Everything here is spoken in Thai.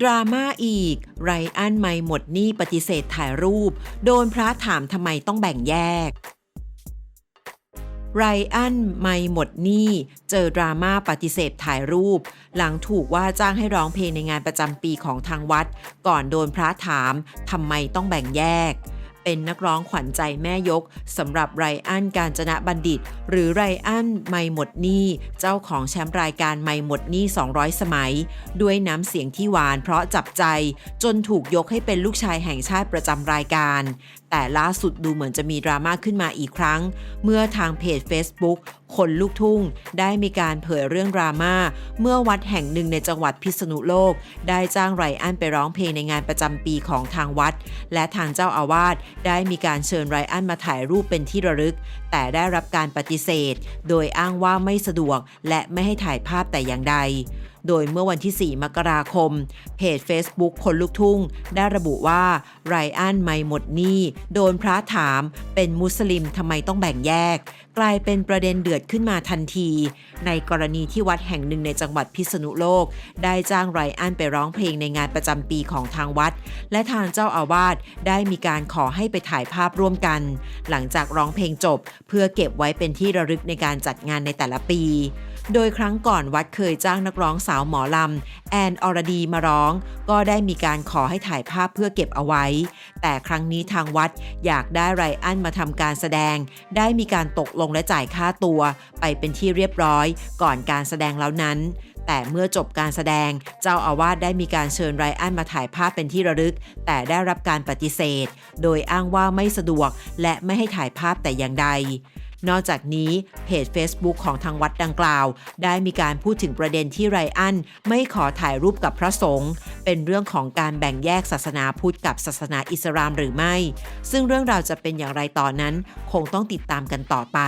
ดราม่าอีก ไรอันไม่หมดหนี้ปฏิเสธถ่ายรูป โดนพระถามทำไมต้องแบ่งแยก ไรอันไม่หมดหนี้ เจอดราม่าปฏิเสธถ่ายรูป หลังถูกว่าจ้างให้ร้องเพลงในงานประจำปีของทางวัด ก่อนโดนพระถามทำไมต้องแบ่งแยก เป็นนักร้องขวัญใจแม่ยกสำหรับไรอันการจนะบัณฑิต หรือไรอันไม่หมดหนี้เจ้าของแชมป์รายการไม่หมดหนี้ 200 สมัย ด้วยน้ำเสียงที่หวานเพราะจับใจ จนถูกยกให้เป็นลูกชายแห่งชาติประจำรายการ แต่ล่าสุดดูเหมือนจะมีดราม่าขึ้นมาอีกครั้ง เมื่อทางเพจ Facebook คนลูกทุ่ง ได้มีการเผยเรื่องดราม่าเมื่อวัดแห่งหนึ่งในจังหวัดพิษณุโลก ได้จ้างไรอันไปร้องเพลงในงานประจำปีของทางวัด และทางเจ้าอาวาสได้มีการเชิญไรอันมาถ่ายรูปเป็นที่ระลึก แต่ได้รับการปฏิเสธ โดยอ้างว่าไม่สะดวกและไม่ให้ถ่ายภาพแต่อย่างใด โดยเมื่อวันที่ 4 มกราคม เพจ Facebook คนลูกทุ่ง ได้ระบุว่าไรอันไม่หมดหนี้โดนพระถาม เป็นมุสลิมทำไมต้องแบ่งแยก กลายเป็นประเด็นเดือดขึ้นมาทันที ในกรณีที่วัดแห่งหนึ่งในจังหวัดพิษณุโลก ได้จ้างไรอันไปร้องเพลงในงานประจำปีของทางวัด และทางเจ้าอาวาสได้มีการขอให้ไปถ่ายภาพร่วมกัน หลังจากร้องเพลงจบ เพื่อเก็บไว้เป็นที่ระลึกในการจัดงานในแต่ละปี โดยครั้งก่อนวัดเคยจ้างนักร้องสาวหมอลำ แอนอรดีมาร้อง ก็ได้มีการขอให้ถ่ายภาพเพื่อเก็บเอาไว้ แต่ครั้งนี้ทางวัดอยากได้ไรอันมาทำการแสดง ได้มีการตกลงและจ่ายค่าตัว ไปเป็นที่เรียบร้อย ก่อนการแสดงแล้วนั้นแต่เมื่อจบการแสดง เจ้าอาวาสได้มีการเชิญไรอันมาถ่ายภาพเป็นที่ระลึก แต่ได้รับการปฏิเสธ โดยอ้างว่าไม่สะดวก และไม่ให้ถ่ายภาพแต่อย่างใด นอกจากนี้เพจ Facebook ของทางวัดดังกล่าว ได้มีการพูดถึงประเด็นที่ไรอันไม่ขอถ่ายรูปกับพระสงฆ์เป็นเรื่องของการแบ่งแยกศาสนาพุทธกับศาสนาอิสลามหรือไม่ ซึ่งเรื่องราวจะเป็นอย่างไรต่อนนั้น คงต้องติดตามกันต่อไป